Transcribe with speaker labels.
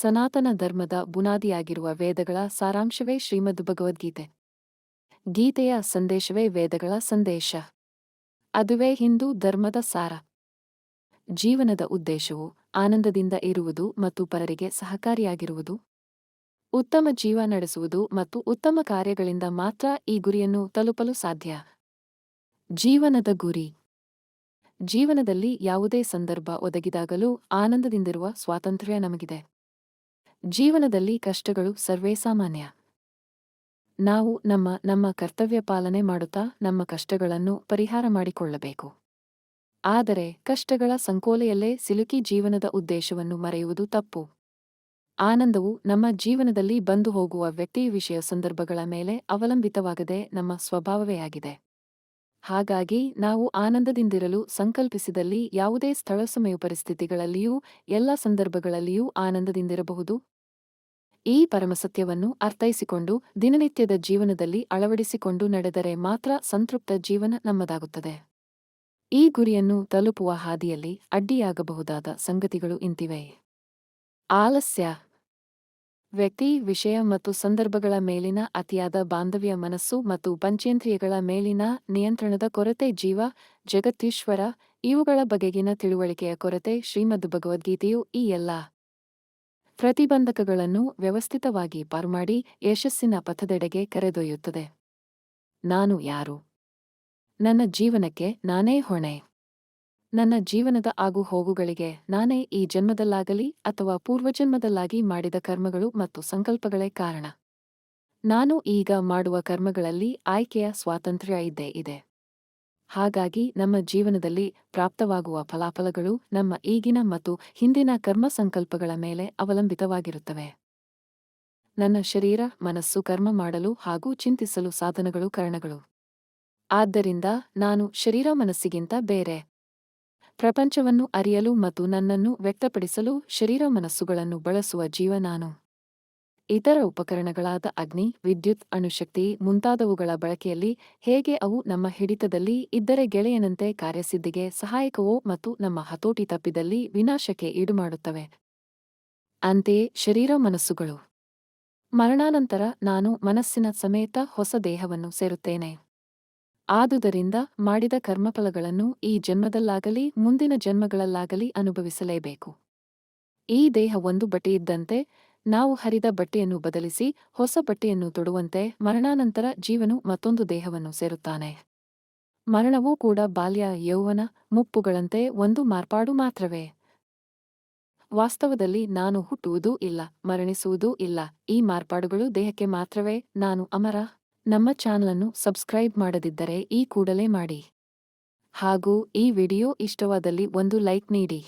Speaker 1: ಸನಾತನ ಧರ್ಮದ ಬುನಾದಿಯಾಗಿರುವ ವೇದಗಳ ಸಾರಾಂಶವೇ ಶ್ರೀಮದ್ ಭಗವದ್ಗೀತೆ. ಗೀತೆಯ ಸಂದೇಶವೇ ವೇದಗಳ ಸಂದೇಶ. ಅದುವೇ ಹಿಂದೂ ಧರ್ಮದ ಸಾರ. ಜೀವನದ ಉದ್ದೇಶವು ಆನಂದದಿಂದ ಇರುವುದು ಮತ್ತು ಪರರಿಗೆ ಸಹಕಾರಿಯಾಗಿರುವುದು. ಉತ್ತಮ ಜೀವ ನಡೆಸುವುದು ಮತ್ತು ಉತ್ತಮ ಕಾರ್ಯಗಳಿಂದ ಮಾತ್ರ ಈ ಗುರಿಯನ್ನು ತಲುಪಲು ಸಾಧ್ಯ. ಜೀವನದ ಗುರಿ. ಜೀವನದಲ್ಲಿ ಯಾವುದೇ ಸಂದರ್ಭ ಒದಗಿದಾಗಲೂ ಆನಂದದಿಂದಿರುವ ಸ್ವಾತಂತ್ರ್ಯ ನಮಗಿದೆ. ಜೀವನದಲ್ಲಿ ಕಷ್ಟಗಳು ಸರ್ವೇ ಸಾಮಾನ್ಯ ನಾವು ನಮ್ಮ ನಮ್ಮ ಕರ್ತವ್ಯ ಪಾಲನೆ ಮಾಡುತ್ತಾ ನಮ್ಮ ಕಷ್ಟಗಳನ್ನು ಪರಿಹಾರ ಮಾಡಿಕೊಳ್ಳಬೇಕು. ಆದರೆ ಕಷ್ಟಗಳ ಸಂಕೋಲೆಯಲ್ಲೇ ಸಿಲುಕಿ ಜೀವನದ ಉದ್ದೇಶವನ್ನು ಮರೆಯುವುದು ತಪ್ಪು. ಆನಂದವು ನಮ್ಮ ಜೀವನದಲ್ಲಿ ಬಂದು ಹೋಗುವ ವ್ಯಕ್ತಿ ವಿಷಯ ಸಂದರ್ಭಗಳ ಮೇಲೆ ಅವಲಂಬಿತವಾಗದೆ ನಮ್ಮ ಸ್ವಭಾವವೇ ಆಗಿದೆ. ಹಾಗಾಗಿ ನಾವು ಆನಂದದಿಂದಿರಲು ಸಂಕಲ್ಪಿಸಿದಲ್ಲಿ ಯಾವುದೇ ಸ್ಥಳ ಸಮಯ ಪರಿಸ್ಥಿತಿಗಳಲ್ಲಿಯೂ, ಎಲ್ಲ ಸಂದರ್ಭಗಳಲ್ಲಿಯೂ ಆನಂದದಿಂದಿರಬಹುದು. ಈ ಪರಮಸತ್ಯವನ್ನು ಅರ್ಥೈಸಿಕೊಂಡು ದಿನನಿತ್ಯದ ಜೀವನದಲ್ಲಿ ಅಳವಡಿಸಿಕೊಂಡು ನಡೆದರೆ ಮಾತ್ರ ಸಂತೃಪ್ತ ಜೀವನ ನಮ್ಮದಾಗುತ್ತದೆ. ಈ ಗುರಿಯನ್ನು ತಲುಪುವ ಹಾದಿಯಲ್ಲಿ ಅಡ್ಡಿಯಾಗಬಹುದಾದ ಸಂಗತಿಗಳು ಇಂತಿವೆ. ಆಲಸ್ಯ. ವ್ಯಕ್ತಿ, ವಿಷಯ ಮತ್ತು ಸಂದರ್ಭಗಳ ಮೇಲಿನ ಅತಿಯಾದ ಬಾಂಧವ್ಯ ಮನಸ್ಸು ಮತ್ತು ಪಂಚೇಂದ್ರಿಯಗಳ ಮೇಲಿನ ನಿಯಂತ್ರಣದ ಕೊರತೆ ಜೀವ ಜಗತ್ತೀಶ್ವರ ಇವುಗಳ ಬಗೆಗಿನ ತಿಳುವಳಿಕೆಯ ಕೊರತೆ ಶ್ರೀಮದ್ ಭಗವದ್ಗೀತೆಯು ಈ ಎಲ್ಲ ಪ್ರತಿಬಂಧಕಗಳನ್ನು ವ್ಯವಸ್ಥಿತವಾಗಿ ಪಾರುಮಾಡಿ ಯಶಸ್ಸಿನ ಪಥದೆಡೆಗೆ ಕರೆದೊಯ್ಯುತ್ತದೆ. ನಾನು ಯಾರು? ನನ್ನ ಜೀವನಕ್ಕೆ ನಾನೇ ಹೊಣೆ. ನನ್ನ ಜೀವನದ ಆಗು ಹೋಗುಗಳಿಗೆ ನಾನೇ ಈ ಜನ್ಮದಲ್ಲಾಗಲಿ ಅಥವಾ ಪೂರ್ವಜನ್ಮದಲ್ಲಾಗಿ ಮಾಡಿದ ಕರ್ಮಗಳು ಮತ್ತು ಸಂಕಲ್ಪಗಳೇ ಕಾರಣ. ನಾನು ಈಗ ಮಾಡುವ ಕರ್ಮಗಳಲ್ಲಿ ಆಯ್ಕೆಯ ಸ್ವಾತಂತ್ರ್ಯ ಇದ್ದೇ ಇದೆ. ಹಾಗಾಗಿ ನಮ್ಮ ಜೀವನದಲ್ಲಿ ಪ್ರಾಪ್ತವಾಗುವ ಫಲಾಫಲಗಳು ನಮ್ಮ ಈಗಿನ ಮತ್ತು ಹಿಂದಿನ ಕರ್ಮ ಸಂಕಲ್ಪಗಳ ಮೇಲೆ ಅವಲಂಬಿತವಾಗಿರುತ್ತವೆ. ನನ್ನ ಶರೀರ, ಮನಸ್ಸು ಕರ್ಮ ಮಾಡಲು ಹಾಗೂ ಚಿಂತಿಸಲು ಸಾಧನಗಳು ಕಾರಣಗಳು. ಆದ್ದರಿಂದ ನಾನು ಶರೀರ ಮನಸ್ಸಿಗಿಂತ ಬೇರೆ. ಪ್ರಪಂಚವನ್ನು ಅರಿಯಲು ಮತ್ತು ನನ್ನನ್ನು ವ್ಯಕ್ತಪಡಿಸಲು ಶರೀರ ಮನಸ್ಸುಗಳನ್ನು ಬಳಸುವ ಜೀವ ನಾನು. ಇತರ ಉಪಕರಣಗಳಾದ ಅಗ್ನಿ, ವಿದ್ಯುತ್, ಅಣುಶಕ್ತಿ ಮುಂತಾದವುಗಳ ಬಳಕೆಯಲ್ಲಿ ಹೇಗೆ ಅವು ನಮ್ಮ ಹಿಡಿತದಲ್ಲಿ ಇದ್ದರೆ ಗೆಳೆಯನಂತೆ ಕಾರ್ಯಸಿದ್ಧಿಗೆ ಸಹಾಯಕವೋ ಮತ್ತು ನಮ್ಮ ಹತೋಟಿ ತಪ್ಪಿದಲ್ಲಿ ವಿನಾಶಕ್ಕೆ ಈಡುಮಾಡುತ್ತವೆ. ಅಂತೆಯೇ ಶರೀರ ಮನಸ್ಸುಗಳು. ಮರಣಾನಂತರ ನಾನು ಮನಸ್ಸಿನ ಸಮೇತ ಹೊಸ ದೇಹವನ್ನು ಸೇರುತ್ತೇನೆ. ಆದುದರಿಂದ ಮಾಡಿದ ಕರ್ಮಫಲಗಳನ್ನು ಈ ಜನ್ಮದಲ್ಲಾಗಲಿ ಮುಂದಿನ ಜನ್ಮಗಳಲ್ಲಾಗಲಿ ಅನುಭವಿಸಲೇಬೇಕು. ಈ ದೇಹ ಒಂದು ಬಟ್ಟೆಯಿದ್ದಂತೆ ನಾವು ಹರಿದ ಬಟ್ಟೆಯನ್ನು ಬದಲಿಸಿ ಹೊಸ ಬಟ್ಟೆಯನ್ನು ತೊಡುವಂತೆ ಮರಣಾನಂತರ ಜೀವನು ಮತ್ತೊಂದು ದೇಹವನ್ನು ಸೇರುತ್ತಾನೆ. ಮರಣವೂ ಕೂಡ ಬಾಲ್ಯ, ಯೌವನ ಮುಪ್ಪುಗಳಂತೆ ಒಂದು ಮಾರ್ಪಾಡು ಮಾತ್ರವೇ. ವಾಸ್ತವದಲ್ಲಿ ನಾನು ಹುಟ್ಟುವುದೂ ಇಲ್ಲ, ಮರಣಿಸುವುದೂ ಇಲ್ಲ, ಈ ಮಾರ್ಪಾಡುಗಳು ದೇಹಕ್ಕೆ ಮಾತ್ರವೇ, ನಾನು ಅಮರ. ನಮ್ಮ ಚಾನಲನ್ನು ಸಬ್ಸ್ಕ್ರೈಬ್ ಮಾಡದಿದ್ದರೆ ಈ ಕೂಡಲೇ ಮಾಡಿ ಹಾಗೂ ಈ ವಿಡಿಯೋ ಇಷ್ಟವಾದಲ್ಲಿ ಒಂದು ಲೈಕ್ ನೀಡಿ.